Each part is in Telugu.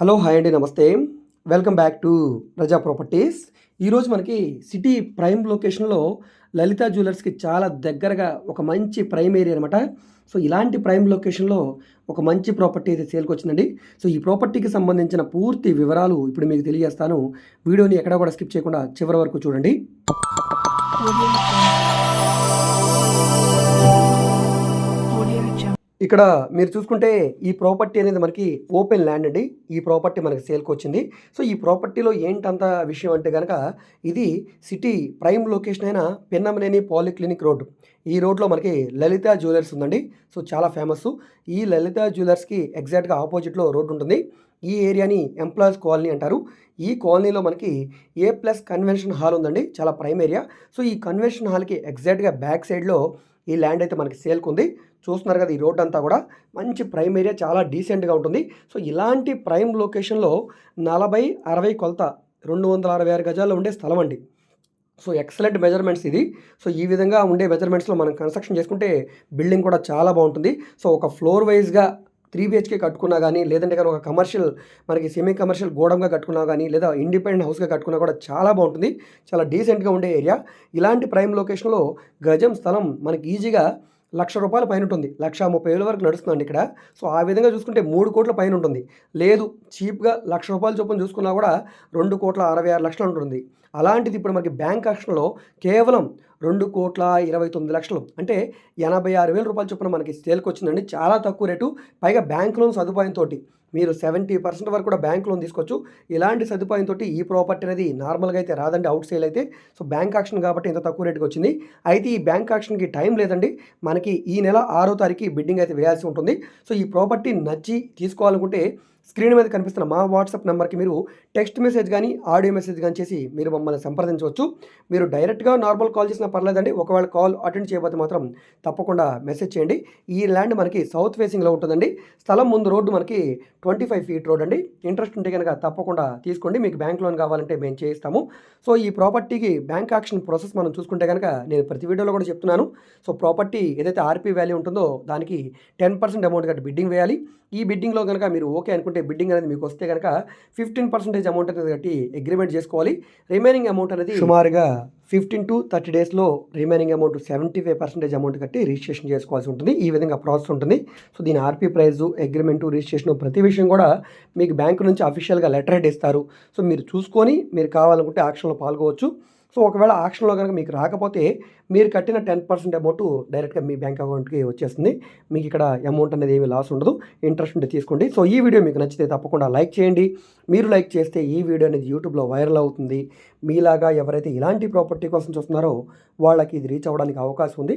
హలో హాయ్ అండి నమస్తే. Welcome back to Raza properties. ఈరోజు మనకి సిటీ ప్రైమ్ లొకేషన్లో లలిత జ్యువెలర్స్కి చాలా దగ్గరగా ఒక మంచి ప్రైమ్ ఏరియా అనమాట సో ఇలాంటి ప్రైమ్ లొకేషన్లో ఒక మంచి ప్రాపర్టీ అయితే సేల్కి వచ్చిందండి. సో ఈ ప్రాపర్టీకి సంబంధించిన పూర్తి వివరాలు ఇప్పుడు మీకు తెలియజేస్తాను. వీడియోని ఎక్కడ కూడా స్కిప్ చేయకుండా చివరి వరకు చూడండి. ఇక్కడ మీరు చూసుకుంటే ఈ ప్రాపర్టీ అనేది మనకి ఓపెన్ ల్యాండ్ అండి. ఈ ప్రాపర్టీ మనకి సేల్కి వచ్చింది. సో ఈ ప్రాపర్టీలో ఏంటంత విషయం అంటే కనుక ఇది సిటీ ప్రైమ్ లొకేషన్ అయిన పెన్నమనేని పాలిక్లినిక్ రోడ్. ఈ రోడ్లో మనకి లలిత జ్యువెలర్స్ ఉందండి. సో చాలా ఫేమస్ ఈ లలిత జ్యువెలర్స్కి ఎగ్జాక్ట్గా ఆపోజిట్లో రోడ్ ఉంటుంది. ఈ ఏరియాని ఎంప్లాయీస్ కాలనీ అంటారు. ఈ కాలనీలో మనకి ఏ ప్లస్ కన్వెన్షన్ హాల్ ఉందండి. చాలా ప్రైమ్ ఏరియా సో ఈ కన్వెన్షన్ హాల్కి ఎగ్జాక్ట్గా బ్యాక్ సైడ్లో ఈ ల్యాండ్ అయితే మనకి సేల్కి ఉంది. చూస్తున్నారు కదా ఈ రోడ్ అంతా కూడా మంచి ప్రైమ్ ఏరియా చాలా డీసెంట్గా ఉంటుంది. సో ఇలాంటి ప్రైమ్ లొకేషన్లో నలభై అరవై కొలత రెండు వందల అరవై ఆరు గజాల్లో ఉండే స్థలం అండి. సో ఎక్సలెంట్ మెజర్మెంట్స్ ఇది. సో ఈ విధంగా ఉండే మెజర్మెంట్స్లో మనం కన్స్ట్రక్షన్ చేసుకుంటే బిల్డింగ్ కూడా చాలా బాగుంటుంది. సో ఒక ఫ్లోర్ వైజ్గా త్రీ బిహెచ్కే కట్టుకున్నా కానీ లేదంటే కానీ ఒక కమర్షియల్ మనకి సెమీ కమర్షియల్ గోడంగా కట్టుకున్నా కానీ లేదా ఇండిపెండెంట్ హౌస్గా కట్టుకున్నా కూడా చాలా బాగుంటుంది. చాలా డీసెంట్గా ఉండే ఏరియా. ఇలాంటి ప్రైమ్ లొకేషన్లో గజం స్థలం మనకి ఈజీగా లక్ష రూపాయల పైన ఉంటుంది లక్ష ముప్పై వేల వరకు నడుస్తుందండి ఇక్కడ. సో ఆ విధంగా చూసుకుంటే మూడు కోట్ల పైన ఉంటుంది లేదు చీప్గా లక్ష రూపాయల చొప్పున చూసుకున్నా కూడా రెండు కోట్ల అరవై ఆరు లక్షలు ఉంటుంది అలాంటిది ఇప్పుడు మనకి బ్యాంక్ ఆక్షన్లో కేవలం రెండు కోట్ల ఇరవై తొమ్మిది లక్షలు. అంటే ఎనభై ఆరు వేల రూపాయల చొప్పున మనకి సేల్కి వచ్చిందండి. చాలా తక్కువ రేటు. పైగా బ్యాంక్ లోన్ సదుపాయంతో మీరు సెవెంటీ పర్సెంట్ వరకు కూడా బ్యాంక్ లోన్ తీసుకోవచ్చు. ఇలాంటి సదుపాయంతో ఈ ప్రాపర్టీ అనేది నార్మల్గా అయితే రాదండి. అవుట్ సేల్ అయితే. సో బ్యాంక్ ఆక్షన్ కాబట్టి ఇంత తక్కువ రేటుకి వచ్చింది. అయితే ఈ బ్యాంక్ ఆక్షన్కి టైం లేదండి. మనకి ఈ నెల ఆరో తారీఖు బిడ్డింగ్ అయితే వేయాల్సి ఉంటుంది. సో ఈ ప్రాపర్టీ నచ్చి తీసుకోవాలనుకుంటే స్క్రీన్ మీద కనిపిస్తున్న మా వాట్సాప్ నెంబర్కి మీరు టెక్స్ట్ మెసేజ్ కానీ ఆడియో మెసేజ్ కానీ చేసి మీరు మమ్మల్ని సంప్రదించవచ్చు. మీరు డైరెక్ట్గా నార్మల్ కాల్ చేసినా పర్లేదండి ఒకవేళ కాల్ అటెండ్ చేయకపోతే మాత్రం తప్పకుండా మెసేజ్ చేయండి. ఈ ల్యాండ్ మనకి సౌత్ ఫేసింగ్లో ఉంటుందండి. స్థలం ముందు రోడ్డు మనకి ట్వంటీ ఫైవ్ ఫీట్ రోడ్ అండి. ఇంట్రెస్ట్ ఉంటే కనుక తప్పకుండా తీసుకోండి. మీకు బ్యాంక్ లోన్ కావాలంటే మేము చేయిస్తాము. సో ఈ ప్రాపర్టీకి బ్యాంక్ యాక్షన్ ప్రాసెస్ మనం చూసుకుంటే కనుక నేను ప్రతి వీడియోలో కూడా చెప్తున్నాను. సో ప్రాపర్టీ ఏదైతే ఆర్పీ వాల్యూ ఉంటుందో దానికి టెన్ పర్సెంట్ అమౌంట్ కట్టి బిడ్డింగ్ వేయాలి. ఈ బిడ్డింగ్లో కనుక మీరు ఓకే అనుకుంటే బిడ్డింగ్ అనేది మీకు వస్తే కనుక ఫిఫ్టీన్ పర్సెంటేజ్ అమౌంట్ అనేది కట్టి అగ్రిమెంట్ చేసుకోవాలి. రిమైనింగ్ అమౌంట్ అనేది సుమారుగా ఫిఫ్టీన్ టు థర్టీ డేస్లో remaining amount seventy five percentage amount కట్టి రిజిస్ట్రేషన్ చేసుకోవాల్సి ఉంటుంది. ఈ విధంగా ప్రాసెస్ ఉంటుంది. సో దీని ఆర్పీ ప్రైజు అగ్రిమెంటు రిజిస్ట్రేషన్ ప్రతి విషయం కూడా మీకు బ్యాంకు నుంచి అఫీషియల్గా లెటర్ హెడ్ ఇస్తారు. సో మీరు చూసుకొని మీరు కావాలనుకుంటే ఆక్షన్లో పాల్గొవచ్చు. సో ఒకవేళ ఆక్షన్లో కనుక మీకు రాకపోతే మీరు కట్టిన టెన్ పర్సెంట్ అమౌంట్ డైరెక్ట్గా మీ బ్యాంక్ అకౌంట్కి వచ్చేస్తుంది. మీకు ఇక్కడ అమౌంట్ అనేది ఏమీ లాస్ ఉండదు. ఇంట్రెస్ట్ ఉంటే తీసుకోండి. సో ఈ వీడియో మీకు నచ్చితే తప్పకుండా లైక్ చేయండి. మీరు లైక్ చేస్తే ఈ వీడియో అనేది యూట్యూబ్లో వైరల్ అవుతుంది. మీలాగా ఎవరైతే ఇలాంటి ప్రాపర్టీ కోసం చూస్తున్నారో వాళ్ళకి ఇది రీచ్ అవ్వడానికి అవకాశం ఉంది.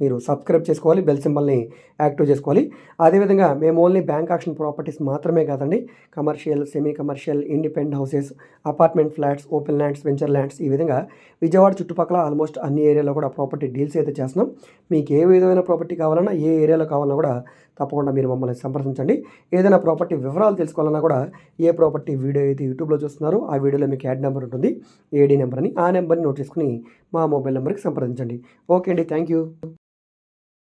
మీరు సబ్స్క్రైబ్ చేసుకోవాలి బెల్ సింబల్ని యాక్టివ్ చేసుకోవాలి. అదేవిధంగా మేము ఓన్లీ బ్యాంక్ ఆక్షన్ ప్రాపర్టీస్ మాత్రమే కాదండి commercial semi commercial independent houses apartment flats open lands venture lands ఈ విధంగా విజయవాడ చుట్టుపక్కల ఆల్మోస్ట్ అన్ని ఏరియాలో కూడా ప్రాపర్టీ డీల్స్ అయితే చేస్తున్నాం. మీకు ఏ విధమైన ప్రాపర్టీ కావాలన్నా ఏ ఏరియాలో కావాలన్నా కూడా తప్పకుండా మీరు మమ్మల్ని సంప్రదించండి. ఏదైనా ప్రాపర్టీ వివరాలు తెలుసుకోవాలన్నా కూడా ఏ ప్రాపర్టీ వీడియో అయితే యూట్యూబ్లో చూస్తున్నారో ఆ వీడియోలో మీకు యాడ్ నెంబర్ ఉంటుంది ఏడీ నెంబర్ అని. ఆ నెంబర్ని నోట్ చేసుకుని మా మొబైల్ నెంబర్కి సంప్రదించండి. ఓకే అండి థ్యాంక్ యూ